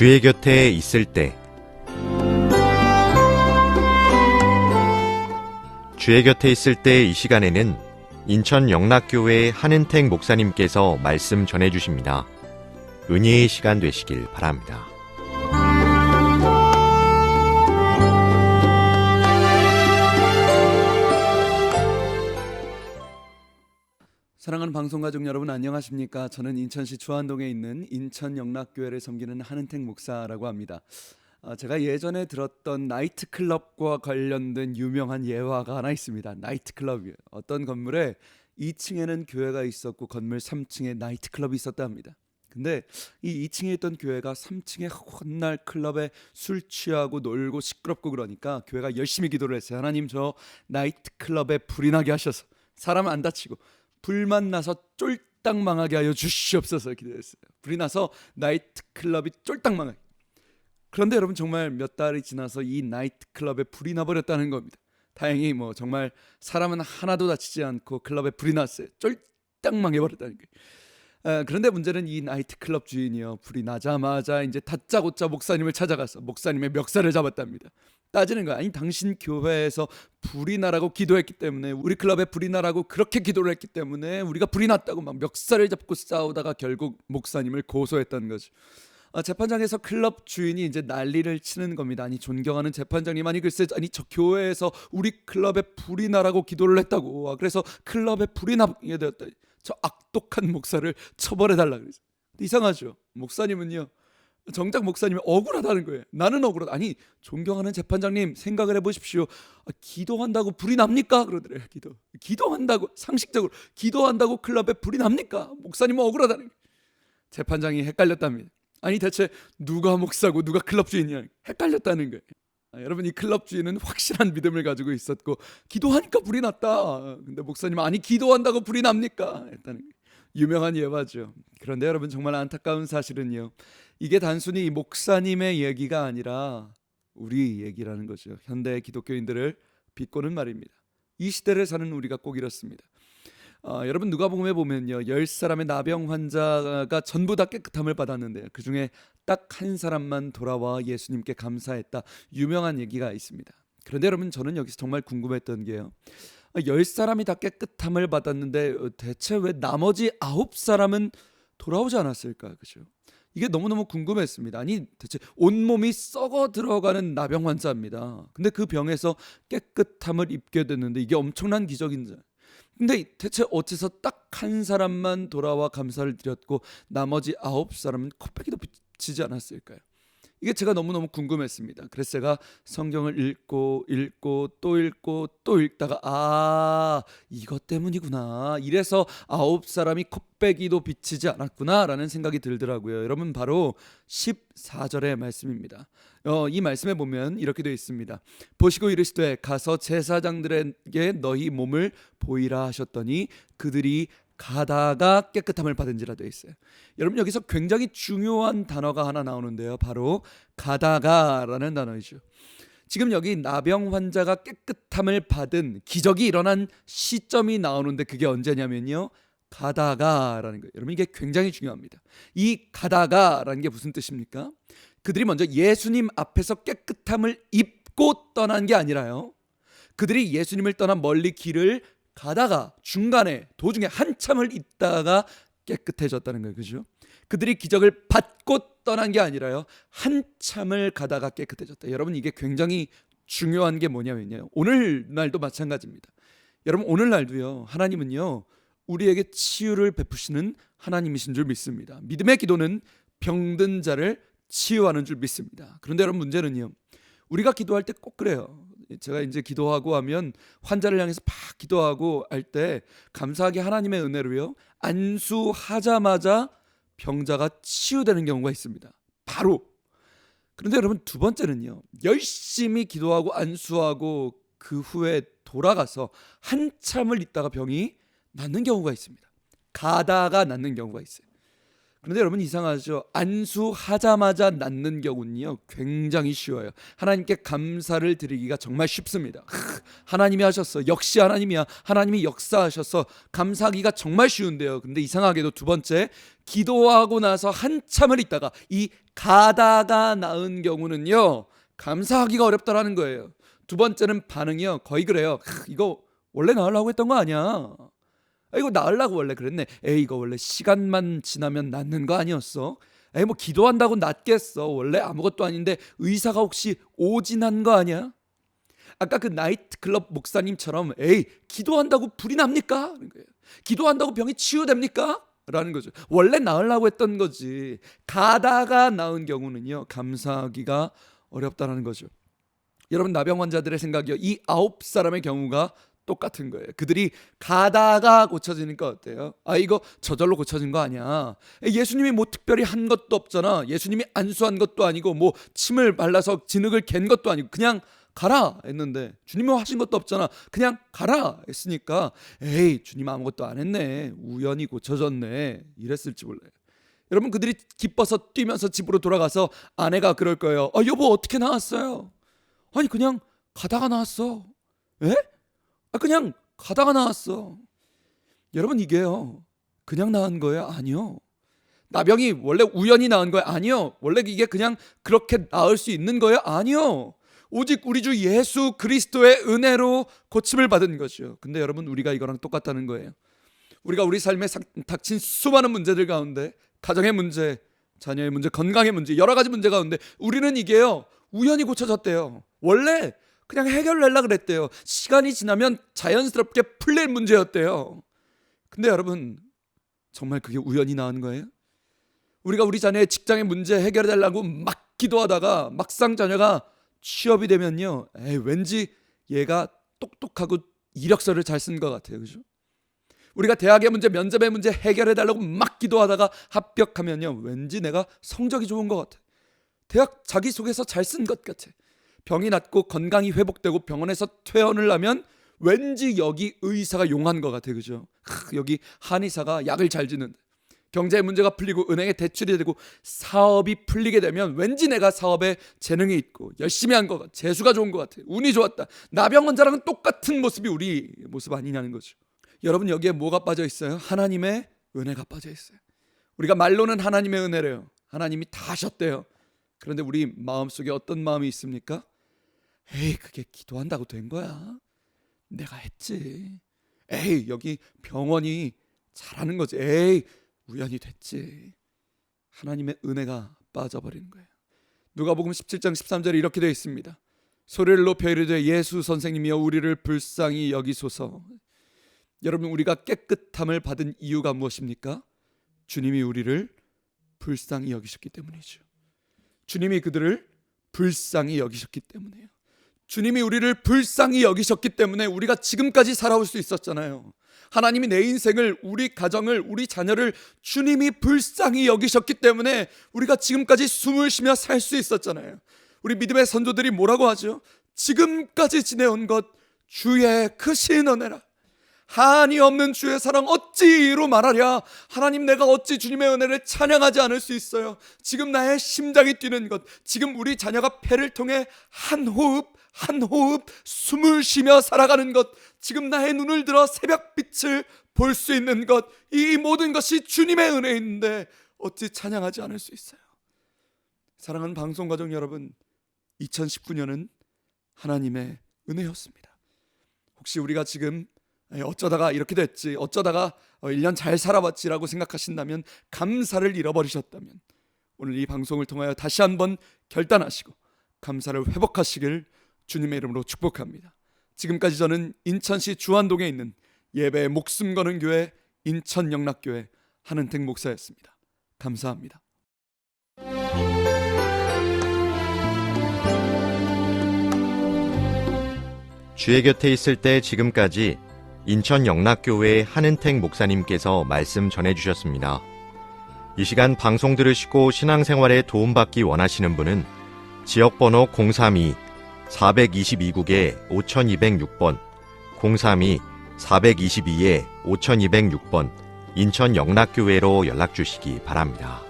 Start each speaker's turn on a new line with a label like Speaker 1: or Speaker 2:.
Speaker 1: 주의 곁에 있을 때 주의 곁에 있을 때 이 시간에는 인천 영락교회 한은택 목사님께서 말씀 전해 주십니다. 은혜의 시간 되시길 바랍니다.
Speaker 2: 사랑하는 방송 가족 여러분 안녕하십니까? 저는 인천시 주안동에 있는 인천 영락교회를 섬기는 한은택 목사라고 합니다. 아, 제가 예전에 들었던 나이트 클럽과 관련된 유명한 예화가 하나 있습니다. 나이트 클럽이에요. 어떤 건물에 2층에는 교회가 있었고 건물 3층에 나이트 클럽이 있었다 합니다. 근데 이 2층에 있던 교회가 3층에 헛날 클럽에 술 취하고 놀고 시끄럽고 그러니까 교회가 열심히 기도를 했어요. 하나님 저 나이트 클럽에 불이 나게 하셔서 사람 안 다치고 불만 나서 쫄딱 망하게 하여 주시옵소서 기도했어요. 불이 나서 나이트 클럽이 쫄딱 망하게. 그런데 여러분 정말 몇 달이 지나서 이 나이트 클럽에 불이 나버렸다는 겁니다. 다행히 뭐 정말 사람은 하나도 다치지 않고 클럽에 불이 났어요. 쫄딱 망해버렸다는 거예요. 아, 그런데 문제는 이 나이트 클럽 주인이요 불이 나자마자 이제 다짜고짜 목사님을 찾아가서 목사님의 멱살을 잡았답니다. 따지는 거야. 아니 당신 교회에서 불이 나라고 기도했기 때문에 우리 클럽에 불이 나라고 그렇게 기도를 했기 때문에 우리가 불이 났다고 막 멱살을 잡고 싸우다가 결국 목사님을 고소했던 거죠. 아, 재판장에서 클럽 주인이 이제 난리를 치는 겁니다. 아니 존경하는 재판장님 아니 글쎄 아니 저 교회에서 우리 클럽에 불이 나라고 기도를 했다고. 아, 그래서 클럽에 불이 나게 되었다. 저 악독한 목사를 처벌해 달라 그래서 이상하죠. 목사님은요. 정작 목사님이 억울하다는 거예요. 나는 억울하다. 아니 존경하는 재판장님 생각을 해보십시오. 아, 기도한다고 불이 납니까? 그러더래요. 기도. 기도한다고 상식적으로 기도한다고 클럽에 불이 납니까? 목사님은 억울하다는 거예요. 재판장이 헷갈렸답니다. 아니 대체 누가 목사고 누가 클럽 주인이냐 헷갈렸다는 거예요. 아, 여러분 이 클럽 주인은 확실한 믿음을 가지고 있었고 기도하니까 불이 났다. 근데 목사님 아니 기도한다고 불이 납니까? 했다는 거예요. 유명한 예화죠. 그런데 여러분 정말 안타까운 사실은요. 이게 단순히 이 목사님의 얘기가 아니라 우리 얘기라는 거죠. 현대 기독교인들을 비꼬는 말입니다. 이 시대를 사는 우리가 꼭 이렇습니다. 어, 여러분 누가복음에 보면요 열 사람의 나병 환자가 전부 다 깨끗함을 받았는데 그 중에 딱 한 사람만 돌아와 예수님께 감사했다 유명한 얘기가 있습니다. 그런데 여러분 저는 여기서 정말 궁금했던 게요 열 사람이 다 깨끗함을 받았는데 어, 대체 왜 나머지 아홉 사람은 돌아오지 않았을까 그죠? 이게 너무너무 궁금했습니다. 아니 대체 온몸이 썩어 들어가는 나병 환자입니다. 근데 그 병에서 깨끗함을 입게 됐는데 이게 엄청난 기적인지 근데 대체 어째서 딱 한 사람만 돌아와 감사를 드렸고 나머지 아홉 사람은 코빼기도 비치지 않았을까요? 이게 제가 너무너무 궁금했습니다. 그래서 제가 성경을 읽고 읽고 또 읽고 또 읽다가 아 이것 때문이구나. 이래서 아홉 사람이 콧배기도 비치지 않았구나라는 생각이 들더라고요. 여러분 바로 14절의 말씀입니다. 어, 이 말씀에 보면 이렇게 되어 있습니다. 보시고 이르시되 가서 제사장들에게 너희 몸을 보이라 하셨더니 그들이 가다가 깨끗함을 받은지라 되어 있어요. 여러분 여기서 굉장히 중요한 단어가 하나 나오는데요. 바로 가다가라는 단어이죠. 지금 여기 나병 환자가 깨끗함을 받은 기적이 일어난 시점이 나오는데 그게 언제냐면요. 가다가라는 거예요. 여러분 이게 굉장히 중요합니다. 이 가다가라는 게 무슨 뜻입니까? 그들이 먼저 예수님 앞에서 깨끗함을 입고 떠난 게 아니라요. 그들이 예수님을 떠나 멀리 길을 가다가 중간에 도중에 한참을 있다가 깨끗해졌다는 거예요. 그죠? 그들이 기적을 받고 떠난 게 아니라요. 한참을 가다가 깨끗해졌다. 여러분 이게 굉장히 중요한 게 뭐냐면요. 오늘날도 마찬가지입니다. 여러분 오늘날도요. 하나님은요. 우리에게 치유를 베푸시는 하나님이신 줄 믿습니다. 믿음의 기도는 병든 자를 치유하는 줄 믿습니다. 그런데 여러분 문제는요. 우리가 기도할 때 꼭 그래요. 제가 이제 기도하고 하면 환자를 향해서 팍 기도하고 할 때 감사하게 하나님의 은혜로요. 안수하자마자 병자가 치유되는 경우가 있습니다. 바로. 그런데 여러분 두 번째는요. 열심히 기도하고 안수하고 그 후에 돌아가서 한참을 있다가 병이 낫는 경우가 있습니다. 가다가 낫는 경우가 있어요. 그런데 여러분 이상하죠? 안수하자마자 낫는 경우는요 굉장히 쉬워요. 하나님께 감사를 드리기가 정말 쉽습니다. 하나님이 하셨어. 역시 하나님이야. 하나님이 역사하셔서 감사하기가 정말 쉬운데요. 근데 이상하게도 두 번째 기도하고 나서 한참을 있다가 이 가다가 나은 경우는요 감사하기가 어렵다라는 거예요. 두 번째는 반응이요 거의 그래요. 이거 원래 나으려고 했던 거 아니야. 아, 이거 나으려고 원래 그랬네. 에이 이거 원래 시간만 지나면 낫는 거 아니었어? 에이 뭐 기도한다고 낫겠어. 원래 아무것도 아닌데 의사가 혹시 오진한 거 아니야? 아까 그 나이트클럽 목사님처럼 에이 기도한다고 불이 납니까? 기도한다고 병이 치유됩니까? 라는 거죠. 원래 나으려고 했던 거지. 가다가 나은 경우는요. 감사하기가 어렵다라는 거죠. 여러분 나병 환자들의 생각이요. 이 아홉 사람의 경우가 똑같은 거예요. 그들이 가다가 고쳐지니까 어때요? 아 이거 저절로 고쳐진 거 아니야. 예수님이 뭐 특별히 한 것도 없잖아. 예수님이 안수한 것도 아니고 뭐 침을 발라서 진흙을 갠 것도 아니고 그냥 가라 했는데 주님이 하신 것도 없잖아. 그냥 가라 했으니까 에이 주님 아무것도 안 했네. 우연히 고쳐졌네. 이랬을지 몰라요. 여러분 그들이 기뻐서 뛰면서 집으로 돌아가서 아내가 그럴 거예요. 아 여보 어떻게 나왔어요? 아니 그냥 가다가 나왔어. 에? 아, 그냥 가다가 나왔어. 여러분 이게요. 그냥 나은 거예요? 아니요. 나병이 원래 우연히 나은 거예요? 아니요. 원래 이게 그냥 그렇게 나을 수 있는 거예요? 아니요. 오직 우리 주 예수 그리스도의 은혜로 고침을 받은 것이요. 근데 여러분 우리가 이거랑 똑같다는 거예요. 우리가 우리 삶에 닥친 수많은 문제들 가운데 가정의 문제, 자녀의 문제, 건강의 문제, 여러 가지 문제 가운데 우리는 이게요. 우연히 고쳐졌대요. 원래 그냥 해결하려 그랬대요. 시간이 지나면 자연스럽게 풀릴 문제였대요. 근데 여러분 정말 그게 우연히 나온 거예요? 우리가 우리 자녀의 직장의 문제 해결해 달라고 막 기도하다가 막상 자녀가 취업이 되면요. 에이, 왠지 얘가 똑똑하고 이력서를 잘 쓴 것 같아요. 그죠? 우리가 대학의 문제, 면접의 문제 해결해 달라고 막 기도하다가 합격하면요. 왠지 내가 성적이 좋은 것 같아. 대학 자기소개서 잘 쓴 것 같아. 병이 낫고 건강이 회복되고 병원에서 퇴원을 하면 왠지 여기 의사가 용한 것 같아 그죠? 하, 여기 한의사가 약을 잘 주는 경제 문제가 풀리고 은행에 대출이 되고 사업이 풀리게 되면 왠지 내가 사업에 재능이 있고 열심히 한 것 같아. 재수가 좋은 것 같아. 운이 좋았다. 나병 환자랑은 똑같은 모습이 우리 모습 아니냐는 거죠. 여러분 여기에 뭐가 빠져 있어요? 하나님의 은혜가 빠져 있어요. 우리가 말로는 하나님의 은혜래요. 하나님이 다 하셨대요. 그런데 우리 마음속에 어떤 마음이 있습니까? 에이 그게 기도한다고 된 거야. 내가 했지. 에이 여기 병원이 잘하는 거지. 에이 우연히 됐지. 하나님의 은혜가 빠져버리는 거예요. 누가복음 17장 13절에 이렇게 되어 있습니다. 소리를 높여 이르되 예수 선생님이여 우리를 불쌍히 여기소서. 여러분 우리가 깨끗함을 받은 이유가 무엇입니까? 주님이 우리를 불쌍히 여기셨기 때문이죠. 주님이 그들을 불쌍히 여기셨기 때문에요. 주님이 우리를 불쌍히 여기셨기 때문에 우리가 지금까지 살아올 수 있었잖아요. 하나님이 내 인생을, 우리 가정을, 우리 자녀를 주님이 불쌍히 여기셨기 때문에 우리가 지금까지 숨을 쉬며 살 수 있었잖아요. 우리 믿음의 선조들이 뭐라고 하죠? 지금까지 지내온 것 주의 크신 은혜라. 한이 없는 주의 사랑 어찌로 말하랴? 하나님 내가 어찌 주님의 은혜를 찬양하지 않을 수 있어요? 지금 나의 심장이 뛰는 것, 지금 우리 자녀가 폐를 통해 한 호흡, 한 호흡 숨을 쉬며 살아가는 것, 지금 나의 눈을 들어 새벽빛을 볼 수 있는 것, 이 모든 것이 주님의 은혜인데 어찌 찬양하지 않을 수 있어요? 사랑하는 방송 가족 여러분, 2019년은 하나님의 은혜였습니다. 혹시 우리가 지금 어쩌다가 이렇게 됐지, 어쩌다가 1년 잘 살아봤지라고 생각하신다면 감사를 잃어버리셨다면 오늘 이 방송을 통하여 다시 한번 결단하시고 감사를 회복하시길 주님의 이름으로 축복합니다. 지금까지 저는 인천시 주안동에 있는 예배에 목숨 거는 교회 인천 영락교회 한은택 목사였습니다. 감사합니다.
Speaker 1: 주의 곁에 있을 때 지금까지 인천 영락교회 한은택 목사님께서 말씀 전해 주셨습니다. 이 시간 방송 들으시고 신앙생활에 도움받기 원하시는 분은 지역번호 032 422국에 5206번 032 422에 5206번 인천 영락교회로 연락 주시기 바랍니다.